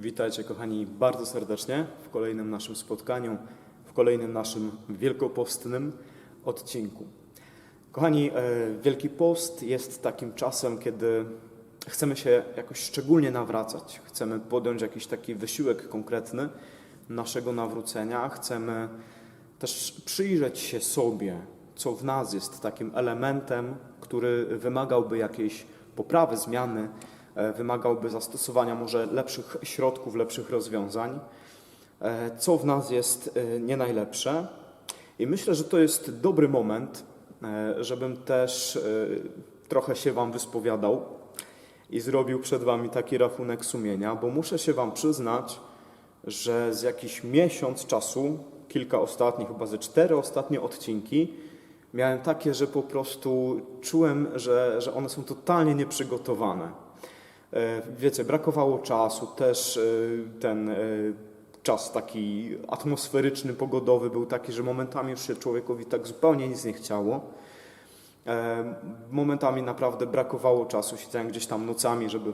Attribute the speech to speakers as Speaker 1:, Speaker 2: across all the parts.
Speaker 1: Witajcie kochani bardzo serdecznie w kolejnym naszym spotkaniu, w kolejnym naszym wielkopostnym odcinku. Kochani, e, Wielki Post jest takim czasem, kiedy chcemy się jakoś szczególnie nawracać, chcemy podjąć jakiś taki wysiłek konkretny naszego nawrócenia, chcemy też przyjrzeć się sobie, co w nas jest takim elementem, który wymagałby jakiejś poprawy, zmiany, wymagałby zastosowania może lepszych środków, lepszych rozwiązań, e, co w nas jest e, nie najlepsze. I myślę, że to jest dobry moment, e, żebym też e, trochę się Wam wyspowiadał i zrobił przed Wami taki rachunek sumienia, bo muszę się Wam przyznać, że z jakiś miesiąc czasu, kilka ostatnich, chyba ze cztery ostatnie odcinki, miałem takie, że po prostu czułem, że, że one są totalnie nieprzygotowane. E, Wiecie, brakowało czasu, też e, ten e, czas taki atmosferyczny, pogodowy był taki, że momentami już się człowiekowi tak zupełnie nic nie chciało. Momentami naprawdę brakowało czasu, siedziałem gdzieś tam nocami, żeby,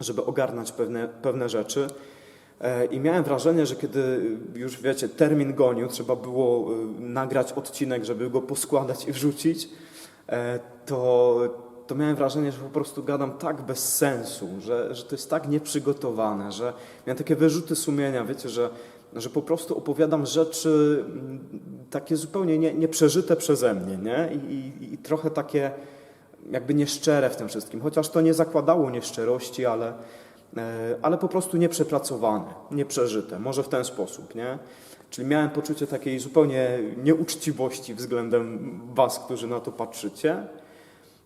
Speaker 1: żeby ogarnąć pewne, pewne rzeczy. I miałem wrażenie, że kiedy już wiecie, termin gonił, trzeba było nagrać odcinek, żeby go poskładać i wrzucić, to, to miałem wrażenie, że po prostu gadam tak bez sensu, że, że to jest tak nieprzygotowane, że miałem takie wyrzuty sumienia, wiecie, że, że po prostu opowiadam rzeczy mm, takie zupełnie nie, nieprzeżyte przeze mnie, nie? I, i, I trochę takie jakby nieszczere w tym wszystkim, chociaż to nie zakładało nieszczerości, ale, e, ale po prostu nieprzepracowane, nieprzeżyte, może w ten sposób, nie? Czyli miałem poczucie takiej zupełnie nieuczciwości względem Was, którzy na to patrzycie.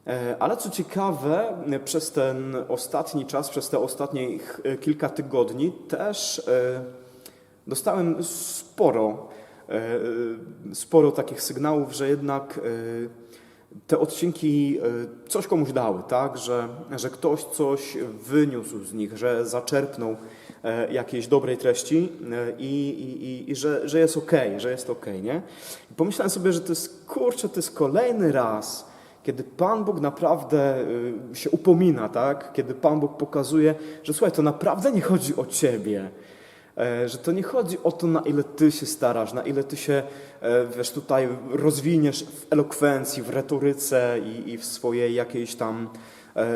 Speaker 1: E, Ale co ciekawe, przez ten ostatni czas, przez te ostatnie kilka tygodni też e, dostałem sporo, e, sporo takich sygnałów, że jednak te odcinki coś komuś dały, tak? Że, że ktoś coś wyniósł z nich, że zaczerpnął jakiejś dobrej treści i, i, i, że, że jest okej, że jest okej, nie? I pomyślałem sobie, że to jest, kurczę, to jest kolejny raz, kiedy Pan Bóg naprawdę y, się upomina, tak? Kiedy Pan Bóg pokazuje, że słuchaj, to naprawdę nie chodzi o Ciebie, E, że to nie chodzi o to, na ile Ty się starasz, na ile Ty się, e, wiesz, tutaj rozwiniesz w elokwencji, w retoryce i, i w swojej jakiejś tam e,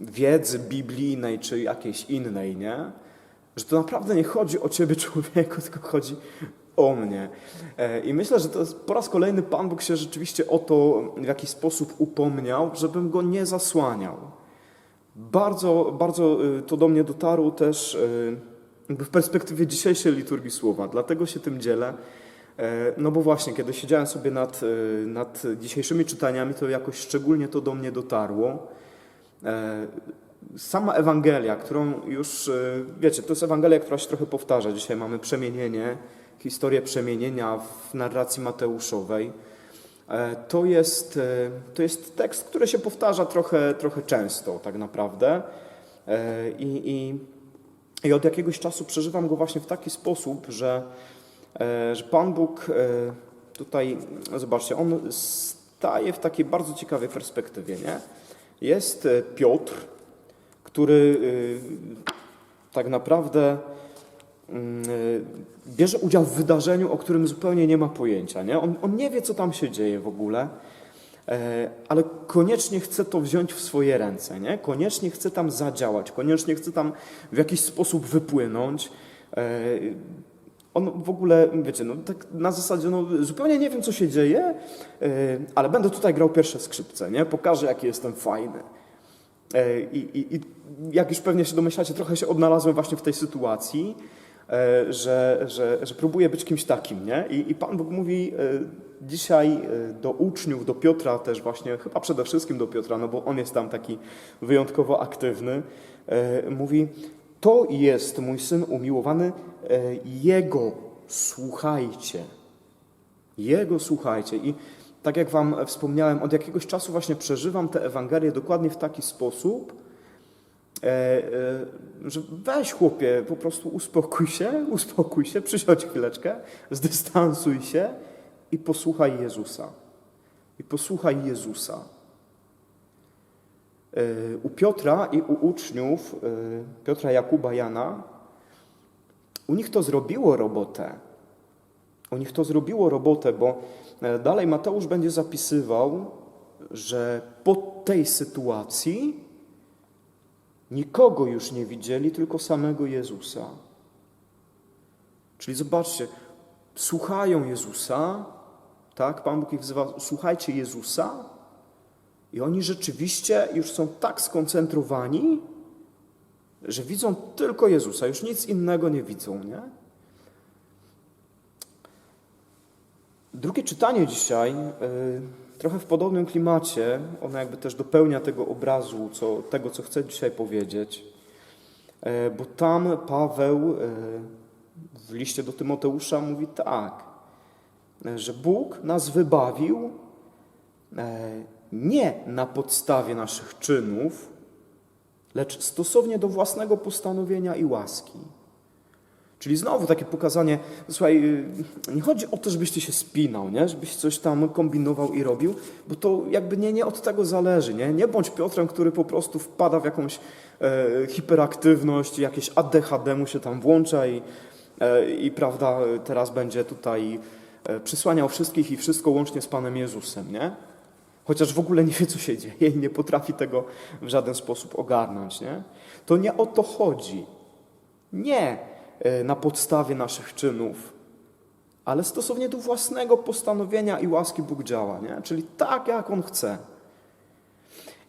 Speaker 1: wiedzy biblijnej czy jakiejś innej, nie? Że to naprawdę nie chodzi o Ciebie, człowieku, tylko chodzi o mnie. E, I myślę, że to po raz kolejny Pan Bóg się rzeczywiście o to w jakiś sposób upomniał, żebym Go nie zasłaniał. Bardzo, bardzo y, to do mnie dotarło też y, w perspektywie dzisiejszej liturgii słowa, dlatego się tym dzielę. E, No bo właśnie, kiedy siedziałem sobie nad, y, nad dzisiejszymi czytaniami, to jakoś szczególnie to do mnie dotarło. E, Sama Ewangelia, którą już, wiecie, to jest Ewangelia, która się trochę powtarza. Dzisiaj mamy przemienienie, historię przemienienia w narracji Mateuszowej. E, To jest, e, to jest tekst, który się powtarza trochę, trochę często tak naprawdę. E, I, i, I od jakiegoś czasu przeżywam go właśnie w taki sposób, że, że Pan Bóg tutaj, zobaczcie, on staje w takiej bardzo ciekawej perspektywie. Nie? Jest Piotr, który y, tak naprawdę bierze udział w wydarzeniu, o którym zupełnie nie ma pojęcia. Nie? On, on nie wie, co tam się dzieje w ogóle, e, ale koniecznie chce to wziąć w swoje ręce. Nie? Koniecznie chce tam zadziałać, koniecznie chce tam w jakiś sposób wypłynąć. E, On w ogóle, wiecie, no, tak na zasadzie, no, zupełnie nie wiem, co się dzieje, e, ale będę tutaj grał pierwsze skrzypce, nie? Pokażę, jaki jestem fajny. I, i, I jak już pewnie się domyślacie, trochę się odnalazłem właśnie w tej sytuacji, że, że, że próbuję być kimś takim, nie? I, I Pan Bóg mówi e, dzisiaj e, do uczniów, do Piotra też właśnie, chyba przede wszystkim do Piotra, no bo on jest tam taki wyjątkowo aktywny, e, mówi, to jest mój syn umiłowany, e, jego słuchajcie. Jego słuchajcie. I tak jak Wam wspomniałem, od jakiegoś czasu właśnie przeżywam tę Ewangelię dokładnie w taki sposób, e, e, że weź chłopie, po prostu uspokój się, uspokój się, przysiądź chwileczkę, zdystansuj się i posłuchaj Jezusa. I posłuchaj Jezusa. y, u Piotra i u uczniów Piotra, Jakuba, Jana, u nich to zrobiło robotę. U nich to zrobiło robotę, bo e, dalej Mateusz będzie zapisywał, że po tej sytuacji nikogo już nie widzieli, tylko samego Jezusa. Czyli zobaczcie, słuchają Jezusa, tak? Pan Bóg ich wzywa, słuchajcie Jezusa, i oni rzeczywiście już są tak skoncentrowani, że widzą tylko Jezusa, już nic innego nie widzą, nie? Drugie czytanie dzisiaj, y, trochę w podobnym klimacie, ono jakby też dopełnia tego obrazu, co, tego, co chcę dzisiaj powiedzieć, Y, bo tam Paweł y, w liście do Tymoteusza mówi tak, że Bóg nas wybawił nie na podstawie naszych czynów, lecz stosownie do własnego postanowienia i łaski. Czyli znowu takie pokazanie, słuchaj, y, nie chodzi o to, żebyś ty się spinał, nie? żebyś coś tam kombinował i robił, bo to jakby nie, nie od tego zależy. Nie, nie bądź Piotrem, który po prostu wpada w jakąś e, hiperaktywność, jakieś ADHD mu się tam włącza i, e, i prawda, teraz będzie tutaj e, przysłaniał wszystkich i wszystko łącznie z Panem Jezusem, nie? Chociaż w ogóle nie wie, co się dzieje i nie potrafi tego w żaden sposób ogarnąć, nie? To nie o to chodzi. Nie na podstawie naszych czynów, ale stosownie do własnego postanowienia i łaski Bóg działa, nie? Czyli tak, jak On chce.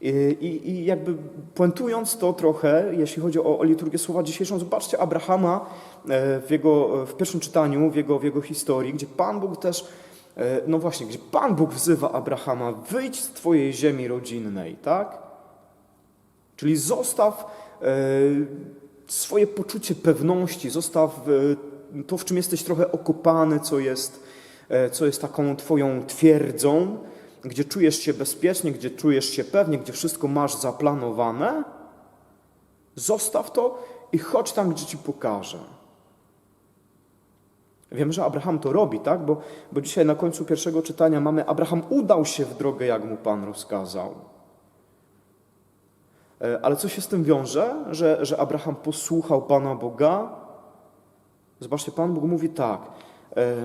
Speaker 1: I, i, I jakby puentując to trochę, jeśli chodzi o, o liturgię słowa dzisiejszą, zobaczcie Abrahama e, w, jego, w pierwszym czytaniu, w jego, w jego historii, gdzie Pan Bóg też, e, no właśnie, gdzie Pan Bóg wzywa Abrahama, wyjdź z Twojej ziemi rodzinnej, tak? Czyli zostaw e, swoje poczucie pewności, zostaw e, to, w czym jesteś trochę okopany, co jest, e, co jest taką Twoją twierdzą, gdzie czujesz się bezpiecznie, gdzie czujesz się pewnie, gdzie wszystko masz zaplanowane. Zostaw to i chodź tam, gdzie Ci pokażę. Wiem, że Abraham to robi, tak? Bo, bo dzisiaj na końcu pierwszego czytania mamy Abraham udał się w drogę, jak mu Pan rozkazał. E, Ale co się z tym wiąże? Że, że Abraham posłuchał Pana Boga? Zobaczcie, Pan Bóg mówi tak. e,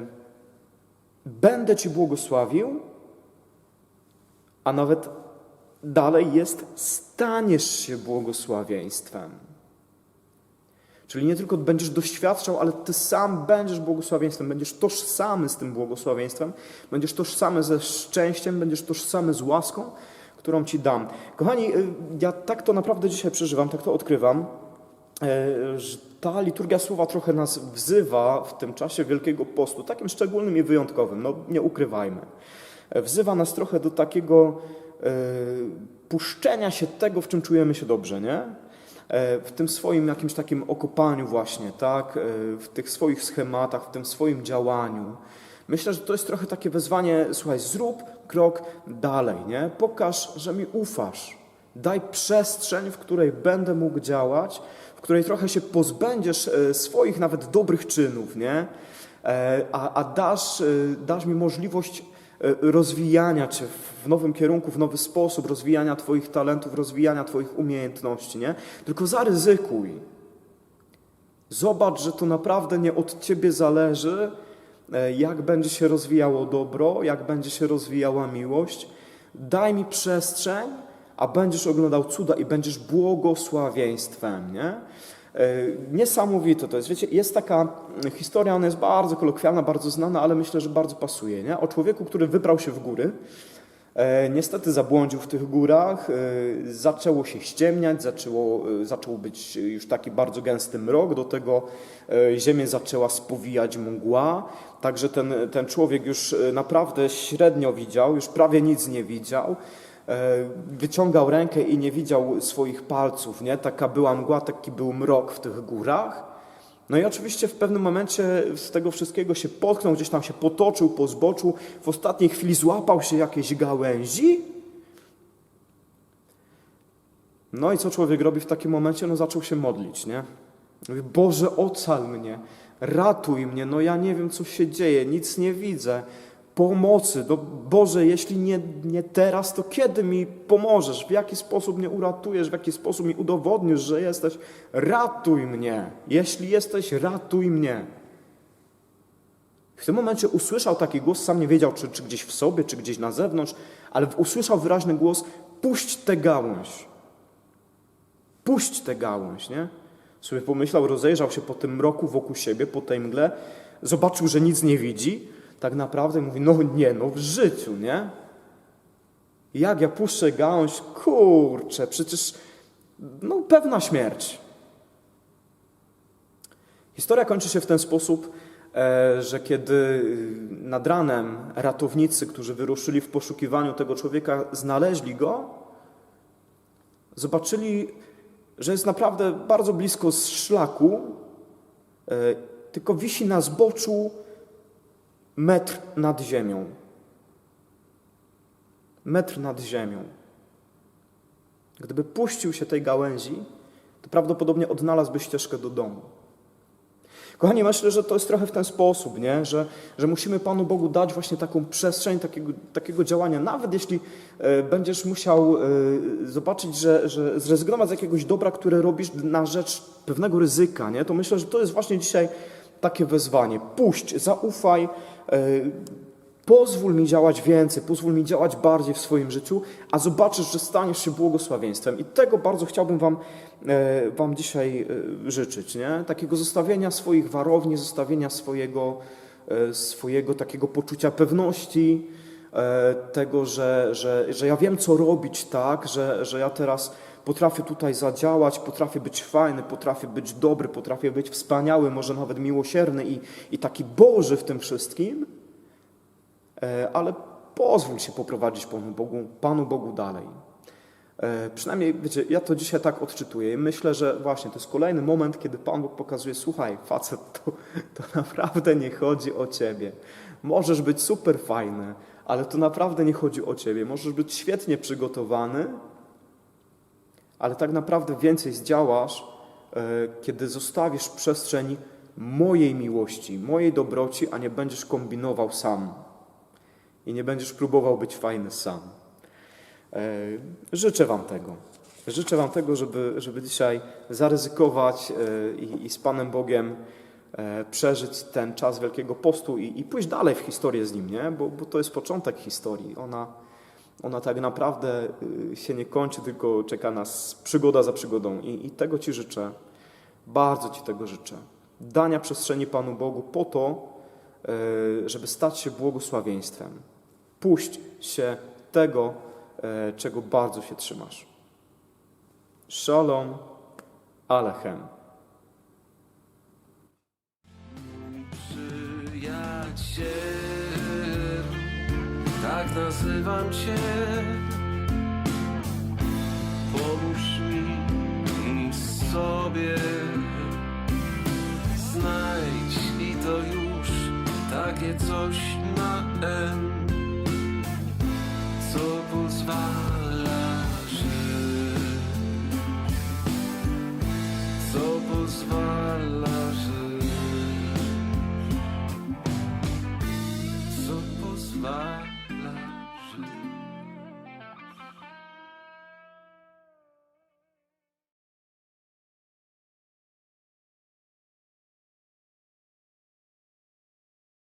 Speaker 1: Będę Ci błogosławił, a nawet dalej jest staniesz się błogosławieństwem. Czyli nie tylko będziesz doświadczał, ale Ty sam będziesz błogosławieństwem, będziesz tożsamy z tym błogosławieństwem, będziesz tożsamy ze szczęściem, będziesz tożsamy z łaską, którą Ci dam. Kochani, y, ja tak to naprawdę dzisiaj przeżywam, tak to odkrywam, e, że ta liturgia słowa trochę nas wzywa w tym czasie Wielkiego Postu, takim szczególnym i wyjątkowym, no nie ukrywajmy. E, Wzywa nas trochę do takiego puszczenia się tego, w czym czujemy się dobrze, nie? W tym swoim jakimś takim okopaniu właśnie, tak? W tych swoich schematach, w tym swoim działaniu. Myślę, że to jest trochę takie wezwanie, słuchaj, zrób krok dalej, nie? Pokaż, że mi ufasz. Daj przestrzeń, w której będę mógł działać, w której trochę się pozbędziesz e, swoich nawet dobrych czynów, nie? E, A, a dasz, e, dasz mi możliwość rozwijania Cię w nowym kierunku, w nowy sposób, rozwijania Twoich talentów, rozwijania Twoich umiejętności, nie? Tylko zaryzykuj. Zobacz, że to naprawdę nie od Ciebie zależy, jak będzie się rozwijało dobro, jak będzie się rozwijała miłość. Daj mi przestrzeń, a będziesz oglądał cuda i będziesz błogosławieństwem, nie? E, Niesamowite to jest. Wiecie, jest taka historia, ona jest bardzo kolokwialna, bardzo znana, ale myślę, że bardzo pasuje, nie? O człowieku, który wybrał się w góry, E, Niestety zabłądził w tych górach, e, zaczęło się ściemniać, zaczęło, e, zaczął być już taki bardzo gęsty mrok, do tego e, ziemię zaczęła spowijać mgła, także ten, ten człowiek już e, naprawdę średnio widział, już prawie nic nie widział. E, Wyciągał rękę i nie widział swoich palców, nie? Taka była mgła, taki był mrok w tych górach. No i oczywiście w pewnym momencie z tego wszystkiego się potknął, gdzieś tam się potoczył po zboczu, w ostatniej chwili złapał się jakiejś gałęzi. No i co człowiek robi w takim momencie? No zaczął się modlić, nie? Mówi, Boże, ocal mnie, ratuj mnie, no ja nie wiem, co się dzieje, nic nie widzę. Pomocy. Do Boże, jeśli nie, nie teraz, to kiedy mi pomożesz? W jaki sposób mnie uratujesz? W jaki sposób mi udowodnisz, że jesteś? Ratuj mnie. Jeśli jesteś, ratuj mnie. W tym momencie usłyszał taki głos, sam nie wiedział, czy, czy gdzieś w sobie, czy gdzieś na zewnątrz, ale usłyszał wyraźny głos: puść tę gałąź. Puść tę gałąź, nie? Sobie pomyślał, rozejrzał się po tym mroku wokół siebie, po tej mgle, zobaczył, że nic nie widzi. Tak naprawdę mówi: No nie, no w życiu, nie? Jak ja puszczę gałąź, kurczę, przecież no pewna śmierć. Historia kończy się w ten sposób, e, że kiedy nad ranem ratownicy, którzy wyruszyli w poszukiwaniu tego człowieka, znaleźli go, zobaczyli, że jest naprawdę bardzo blisko z szlaku, e, tylko wisi na zboczu metr nad ziemią. Metr nad ziemią. Gdyby puścił się tej gałęzi, to prawdopodobnie odnalazłby ścieżkę do domu. Kochani, myślę, że to jest trochę w ten sposób, nie? Że, że musimy Panu Bogu dać właśnie taką przestrzeń takiego, takiego działania. Nawet jeśli e, będziesz musiał e, zobaczyć, że, że zrezygnować z jakiegoś dobra, które robisz na rzecz pewnego ryzyka, nie? to myślę, że to jest właśnie dzisiaj takie wezwanie. Puść, zaufaj, pozwól mi działać więcej, pozwól mi działać bardziej w swoim życiu, a zobaczysz, że staniesz się błogosławieństwem. I tego bardzo chciałbym Wam, e, wam dzisiaj e, życzyć. Nie? Takiego zostawienia swoich warowni, zostawienia swojego, e, swojego takiego poczucia pewności, e, tego, że, że, że ja wiem, co robić, tak, że, że ja teraz potrafię tutaj zadziałać, potrafię być fajny, potrafię być dobry, potrafię być wspaniały, może nawet miłosierny i, i taki Boży w tym wszystkim. E, ale pozwól się poprowadzić Panu Bogu, Panu Bogu dalej. E, Przynajmniej, wiecie, ja to dzisiaj tak odczytuję i myślę, że właśnie to jest kolejny moment, kiedy Pan Bóg pokazuje, słuchaj, facet, to, to naprawdę nie chodzi o Ciebie. Możesz być super fajny, ale to naprawdę nie chodzi o Ciebie. Możesz być świetnie przygotowany, ale tak naprawdę więcej zdziałasz, e, kiedy zostawisz przestrzeń mojej miłości, mojej dobroci, a nie będziesz kombinował sam i nie będziesz próbował być fajny sam. E, Życzę Wam tego. Życzę Wam tego, żeby, żeby dzisiaj zaryzykować e, i, i z Panem Bogiem przeżyć ten czas Wielkiego Postu i, i pójść dalej w historię z Nim, nie? Bo, bo to jest początek historii. Ona, ona tak naprawdę y, się nie kończy, tylko czeka nas przygoda za przygodą. I, I tego Ci życzę. Bardzo Ci tego życzę. Dania przestrzeni Panu Bogu po to, e, żeby stać się błogosławieństwem. Puść się tego, e, czego bardzo się trzymasz. Shalom Alechem.
Speaker 2: Przyjaciel, tak nazywam Cię. Pomóż mi sobie znajdź i to już takie coś na N.